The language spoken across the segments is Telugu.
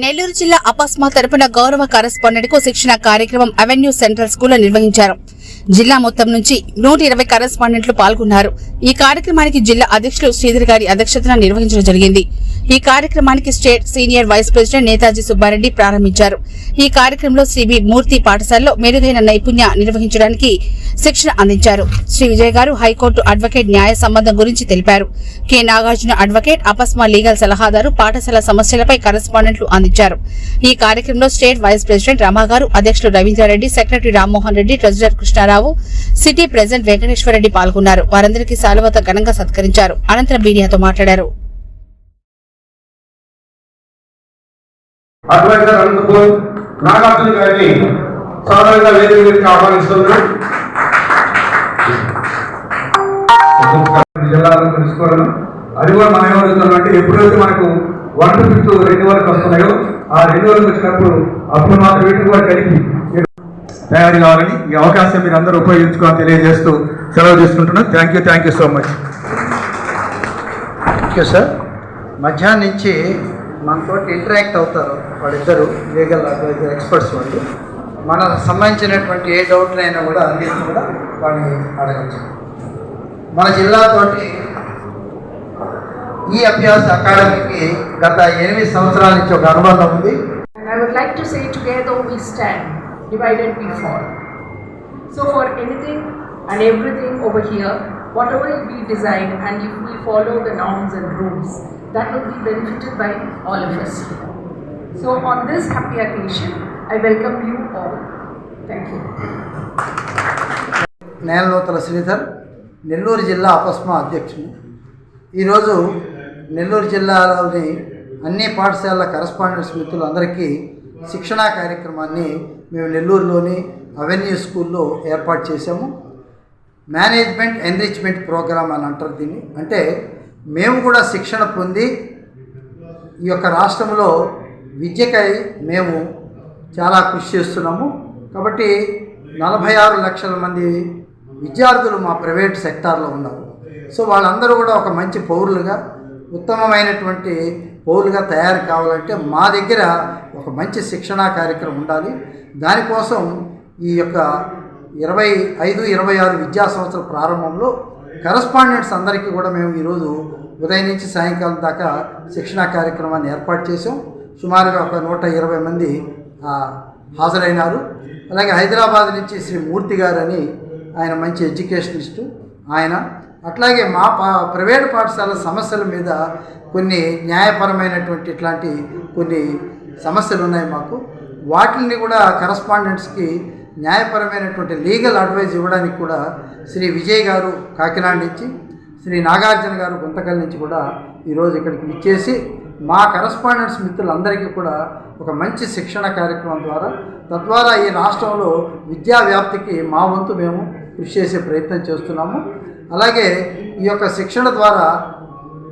నెల్లూరు జిల్లా అపస్మా తరపున గౌరవ కరెస్పాండెంట్కు శిక్షణ కార్యక్రమం అవెన్యూ సెంట్రల్ స్కూల్లో నిర్వహించారు. జిల్లా మొత్తం నుంచి నూట ఇరవై కరెస్పాండెంట్లు పాల్గొన్నారు. ఈ కార్యక్రమానికి జిల్లా అధ్యక్షులు శ్రీధర్ గారి అధ్యక్షతన నిర్వహించడం జరిగింది. ఈ కార్యక్రమానికి state senior vice president Netaji Subbareddy ప్రారంభించారు. ఈ కార్యక్రమంలో శ్రీబి మూర్తి పాఠశాలలో మెరుగైన నైపుణ్య నిర్వహించడానికి శిక్షణ అందించారు. శ్రీ విజయ్ గారు హైకోర్టు అడ్వకేట్ న్యాయ సంబంధం గురించి తెలిపారు. K Nagarjuna advocate Apsma legal సలహాదారు పాఠశాల సమస్యలపై కరెస్పాండెంట్లు అందించారు. ఈ కార్యక్రమంలో స్టేట్ వైస్ ప్రెసిడెంట్ రమాగారు అధ్యక్షులు Ravindrareddy secretary Rammohan Reddy treasurer Krishnarao city president Venkateswarareddy పాల్గొన్నారు. వారందరికీ సాలువత ఘనంగా సత్కరించారు. అనంతరం మీడియాతో మాట్లాడారు. అడ్వైజర్ అనంతపూర్ నాగార్జున గారిని సాధారణంగా వేదిక మీదకి ఆహ్వానిస్తున్నాం జిల్లాలను తెలుసుకోవడం అది కూడా మనం ఏమడుగుతున్నాం అంటే ఎప్పుడైతే మనకు వన్ టు ఫిఫ్త్ రెండు వరకు వస్తున్నాయో ఆ రెండు వరకు వచ్చినప్పుడు అప్పుడు మాత్రం వీటిని కూడా కలిపి తయారు కావాలని ఈ అవకాశం మీరు అందరూ ఉపయోగించుకోవాలని తెలియజేస్తూ సెలవు తీసుకుంటున్నాం thank you thank you so much thank you sir మధ్యాహ్నం నుంచి మనతో ఇంటరాక్ట్ అవుతారు. వాళ్ళిద్దరు లీగల్ అడ్వైజర్ ఎక్స్పర్ట్స్ వాళ్ళు మనకు సంబంధించినటువంటి ఏ డౌట్లైనా కూడా అన్నింటిని కూడా వాళ్ళని అడగచ్చు మన జిల్లాతోటి ఈ అభ్యాస అకాడమీకి గత ఎనిమిది సంవత్సరాల నుంచి ఒక అనుబంధం ఉంది And I would like to say, together we stand, divided we fall. So, for anything and everything over here, whatever we design, and if we follow the norms and rules, that will be benefited by all of us. So, on this happy occasion, I welcome you all. Thank you. Nelanuthala Sridhar Nellore జిల్లా అపస్మా అధ్యక్షుడు ఈరోజు నెల్లూరు జిల్లాలోని అన్ని పాఠశాలల కరస్పాండెంట్స్ మిత్రులందరికీ శిక్షణా కార్యక్రమాన్ని మేము నెల్లూరులోని అవెన్యూ స్కూల్లో ఏర్పాటు చేశాము మేనేజ్మెంట్ ఎన్రిచ్మెంట్ ప్రోగ్రామ్ అని అంటారు దీన్ని అంటే మేము కూడా శిక్షణ పొంది ఈ యొక్క రాష్ట్రంలో విద్యకై మేము చాలా కృషి చేస్తున్నాము. కాబట్టి నలభై ఆరు లక్షల మంది విద్యార్థులు మా ప్రైవేట్ సెక్టార్లో ఉన్నారు. సో వాళ్ళందరూ కూడా ఒక మంచి పౌరులుగా ఉత్తమమైనటువంటి పౌరులుగా తయారు కావాలంటే మా దగ్గర ఒక మంచి శిక్షణా కార్యక్రమం ఉండాలి. దానికోసం ఈ యొక్క ఇరవై ఐదు ఇరవై ఆరు విద్యా సంవత్సరం ప్రారంభంలో కరస్పాండెంట్స్ అందరికీ కూడా మేము ఈరోజు ఉదయం నుంచి సాయంకాలం దాకా శిక్షణా కార్యక్రమాన్ని ఏర్పాటు చేసాం సుమారుగా ఒక నూట ఇరవై మంది హాజరైనారు. అలాగే హైదరాబాద్ నుంచి శ్రీ మూర్తి గారు అని ఆయన మంచి ఎడ్యుకేషనిస్టు ఆయన. అట్లాగే మా పా ప్రైవేట్ పాఠశాల సమస్యల మీద కొన్ని న్యాయపరమైనటువంటి ఇట్లాంటి కొన్ని సమస్యలు ఉన్నాయి మాకు. వాటిని కూడా కరస్పాండెంట్స్కి న్యాయపరమైనటువంటి లీగల్ అడ్వైజ్ ఇవ్వడానికి కూడా శ్రీ విజయ్ గారు కాకినాడ నుంచి శ్రీ నాగార్జున గారు గుంతకల్ నుంచి కూడా ఈరోజు ఇక్కడికి విచ్చేసి మా కరస్పాండెంట్స్ మిత్రులందరికీ కూడా ఒక మంచి శిక్షణ కార్యక్రమం ద్వారా తద్వారా ఈ రాష్ట్రంలో విద్యా వ్యాప్తికి మా వంతు మేము కృషి చేసే ప్రయత్నం చేస్తున్నాము. అలాగే ఈ యొక్క శిక్షణ ద్వారా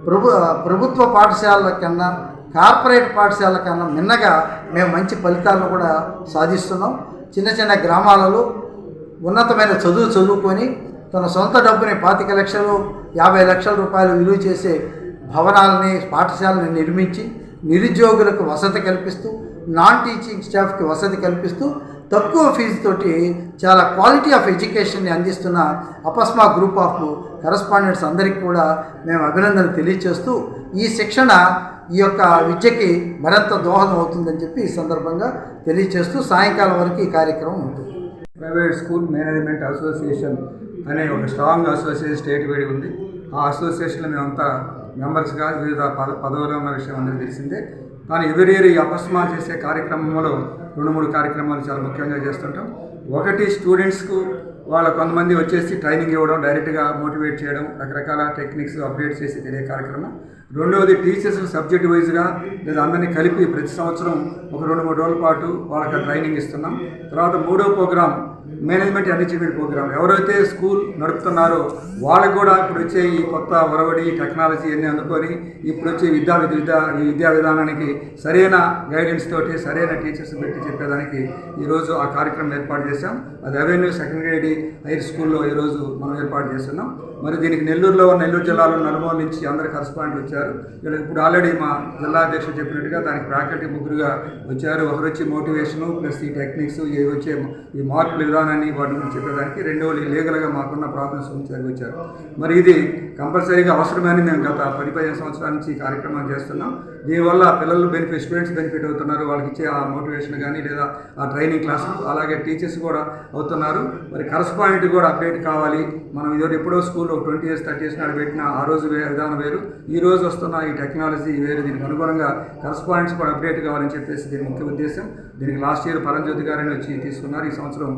ప్రభు ప్రభుత్వ పాఠశాలల కన్నా కార్పొరేట్ పాఠశాలల కన్నా మిన్నగా మేము మంచి ఫలితాలను కూడా సాధిస్తున్నాం. చిన్న చిన్న గ్రామాలలో ఉన్నతమైన చదువు చదువుకొని తన సొంత డబ్బుని పాతిక లక్షలు యాభై లక్షల రూపాయలు విలువ చేసే భవనాలని పాఠశాలని నిర్మించి నిరుద్యోగులకు వసతి కల్పిస్తూ నాన్ టీచింగ్ స్టాఫ్కి వసతి కల్పిస్తూ తక్కువ ఫీజుతోటి చాలా క్వాలిటీ ఆఫ్ ఎడ్యుకేషన్ని అందిస్తున్న అపస్మా గ్రూప్ ఆఫ్ కరస్పాండెంట్స్ అందరికీ కూడా మేము అభినందనలు తెలియచేస్తూ ఈ శిక్షణ ఈ యొక్క విద్యకి మరింత దోహదం అవుతుందని చెప్పి ఈ సందర్భంగా తెలియచేస్తూ సాయంకాలం వరకు ఈ కార్యక్రమం ఉంటుంది. ప్రైవేట్ స్కూల్ మేనేజ్మెంట్ అసోసియేషన్ అనే ఒక స్ట్రాంగ్ అసోసియేషన్ స్టేట్ వేడి ఉంది. ఆ అసోసియేషన్లో మేమంతా మెంబర్స్గా వివిధ పద పదవులు ఉన్న విషయం అందరికీ తెలిసిందే. కానీ ఎవరి ఇయర్ ఈ అపస్మా చేసే కార్యక్రమంలో రెండు మూడు కార్యక్రమాలు చాలా ముఖ్యంగా చేస్తుంటాం. ఒకటి స్టూడెంట్స్కు వాళ్ళ కొంతమంది వచ్చేసి ట్రైనింగ్ ఇవ్వడం డైరెక్ట్గా మోటివేట్ చేయడం రకరకాల టెక్నిక్స్ అప్డేట్ చేసి తెలియ కార్యక్రమం. రెండవది టీచర్స్ సబ్జెక్ట్ వైజ్గా లేదా అందరినీ కలిపి ప్రతి సంవత్సరం ఒక రెండు మూడు రోజుల పాటు వాళ్ళకి ట్రైనింగ్ ఇస్తున్నాం. తర్వాత మూడో ప్రోగ్రామ్ మేనేజ్మెంట్ అన్రిచ్మెంట్ ప్రోగ్రామ్. ఎవరైతే స్కూల్ నడుపుతున్నారో వాళ్ళకు కూడా ఇప్పుడు వచ్చే ఈ కొత్త ఒరవడి టెక్నాలజీ అన్నీ అందుకొని ఇప్పుడు వచ్చే విద్యా విద్యా ఈ విద్యా విధానానికి సరైన గైడెన్స్ తోటి సరైన టీచర్స్ పెట్టి చెప్పేదానికి ఈరోజు ఆ కార్యక్రమం ఏర్పాటు చేశాం. అది అవెన్యూ సెకండరీ హైర్ స్కూల్లో ఈరోజు మనం ఏర్పాటు చేస్తున్నాం. మరి దీనికి నెల్లూరులో నెల్లూరు జిల్లాలో నలుమూల నుంచి అందరు కరస్పాండ్ వచ్చారు. వీళ్ళకి ఇప్పుడు ఆల్రెడీ మా జిల్లా అధ్యక్షుడు చెప్పినట్టుగా దానికి ఫ్యాకల్టీ ముగ్గురుగా వచ్చారు. ఒకరు వచ్చి మోటివేషను ప్లస్ ఈ టెక్నిక్స్ ఇవి వచ్చే ఈ మార్పుల విధానాన్ని వాటి గురించి చెప్పేదానికి రెండో లీగల్గా మాకున్న ప్రాబ్లమ్స్ గురించి వచ్చారు. మరి ఇది కంపల్సరీగా అవసరమని మేము గత పది పదిహేను సంవత్సరాల నుంచి ఈ కార్యక్రమం చేస్తున్నాం. దీనివల్ల పిల్లలు బెనిఫిట్ స్టూడెంట్స్ బెనిఫిట్ అవుతున్నారు. వాళ్ళకి ఇచ్చే ఆ మోటివేషన్ కానీ లేదా ఆ ట్రైనింగ్ క్లాసులు అలాగే టీచర్స్ కూడా అవుతున్నారు. మరి కరస్పాండెంట్ కూడా అప్డేట్ కావాలి. మనం ఇదివరకు ఎప్పుడో స్కూల్లో ట్వంటీ ఇయర్స్ థర్టీ ఇయర్స్ నాడు పెట్టిన ఆ రోజు విధానం వేరు. ఈ రోజు వస్తున్న ఈ టెక్నాలజీ వేరు. దీనికి అనుగుణంగా కరస్పాండెంట్స్ కూడా అప్డేట్ కావాలని చెప్పేసి దీని ముఖ్య ఉద్దేశం. దీనికి లాస్ట్ ఇయర్ పరంజ్యోతి గారని వచ్చి తీసుకున్నారు. ఈ సంవత్సరం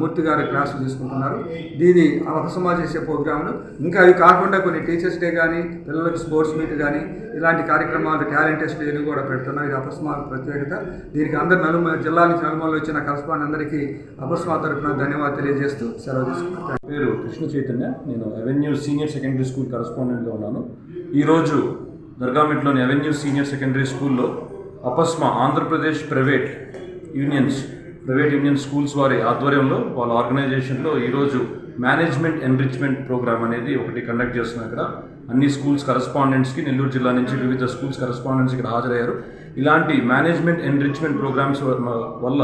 మూర్తి గారు క్లాసులు తీసుకుంటున్నారు. దీని అవసమా చేసే ప్రోగ్రాంలు. ఇంకా అవి కాకుండా కొన్ని టీచర్స్ డే కానీ పిల్లలకు స్పోర్ట్స్ మీట్ కానీ ఇలాంటి కార్యక్రమాలు టాలెంట్ టెస్ట్ డేలు కూడా పెడుతున్నారు. ఇది అపస్మా ప్రత్యేకత. దీనికి అందరు నలుమ జిల్లా నుంచి నలుమూలలో వచ్చిన కరస్పాండ్ అందరికీ అపస్మా తరఫున ధన్యవాదాలు తెలియజేస్తూ సెలవు తీసుకుంటాను పేరు కృష్ణ చైతన్య. నేను అవెన్యూ సీనియర్ సెకండరీ స్కూల్ కరస్పాండెంట్గా ఉన్నాను. ఈరోజు దర్గామిట్లోని అవెన్యూ సీనియర్ సెకండరీ స్కూల్లో Apsma Andhra Pradesh private unions private union schools వారి ఆధ్వర్యంలో వాళ్ళ ఆర్గనైజేషన్లో ఈరోజు మేనేజ్మెంట్ ఎన్రిచ్మెంట్ ప్రోగ్రామ్ అనేది ఒకటి కండక్ట్ చేస్తున్నాం ఇక్కడ. అన్ని స్కూల్స్ కరస్పాండెంట్స్కి నెల్లూరు జిల్లా నుంచి వివిధ స్కూల్స్ కరస్పాండెంట్స్ ఇక్కడ హాజరయ్యారు. ఇలాంటి మేనేజ్మెంట్ ఎన్రిచ్మెంట్ ప్రోగ్రామ్స్ వల్ల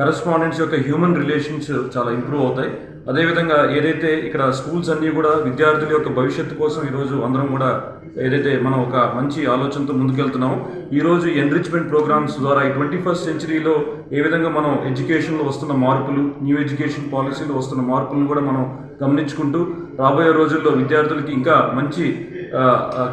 కరస్పాండెంట్స్ యొక్క హ్యూమన్ రిలేషన్స్ చాలా ఇంప్రూవ్ అవుతాయి. అదేవిధంగా ఏదైతే ఇక్కడ స్కూల్స్ అన్నీ కూడా విద్యార్థుల యొక్క భవిష్యత్తు కోసం ఈరోజు అందరం కూడా ఏదైతే మనం ఒక మంచి ఆలోచనతో ముందుకెళ్తున్నాం ఈరోజు ఎన్రిచ్మెంట్ ప్రోగ్రామ్స్ ద్వారా ఈ ట్వంటీ ఫస్ట్ సెంచరీలో ఏ విధంగా మనం ఎడ్యుకేషన్లో వస్తున్న మార్పులు న్యూ ఎడ్యుకేషన్ పాలసీలో వస్తున్న మార్పులను కూడా మనం గమనించుకుంటూ రాబోయే రోజుల్లో విద్యార్థులకి ఇంకా మంచి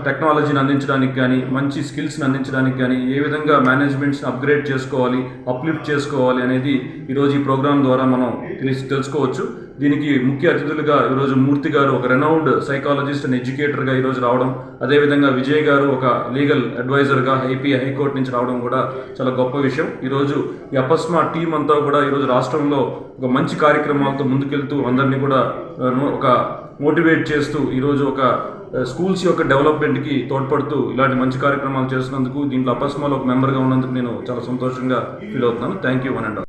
టెక్నాలజీని అందించడానికి కానీ మంచి స్కిల్స్ని అందించడానికి కానీ ఏ విధంగా మేనేజ్మెంట్స్ని అప్గ్రేడ్ చేసుకోవాలి అప్లిఫ్ట్ చేసుకోవాలి అనేది ఈరోజు ఈ ప్రోగ్రామ్ ద్వారా మనం తెలిసి తెలుసుకోవచ్చు. దీనికి ముఖ్య అతిథులుగా ఈరోజు మూర్తి గారు ఒక రెనౌండ్ సైకాలజిస్ట్ అండ్ ఎడ్యుకేటర్గా ఈరోజు రావడం అదేవిధంగా విజయ్ గారు ఒక లీగల్ అడ్వైజర్గా ఐపీ హైకోర్టు నుంచి రావడం కూడా చాలా గొప్ప విషయం. ఈరోజు ఈ అపస్మా టీం అంతా కూడా ఈరోజు రాష్ట్రంలో ఒక మంచి కార్యక్రమాలతో ముందుకెళ్తూ అందరినీ కూడా ఒక మోటివేట్ చేస్తూ ఈరోజు ఒక స్కూల్స్ యొక్క డెవలప్మెంట్కి తోడ్పడుతూ ఇలాంటి మంచి కార్యక్రమాలు చేస్తున్నందుకు దీంట్లో అపస్మాలో ఒక మెంబర్గా ఉన్నందుకు నేను చాలా సంతోషంగా ఫీల్ అవుతున్నాను. Thank you one and all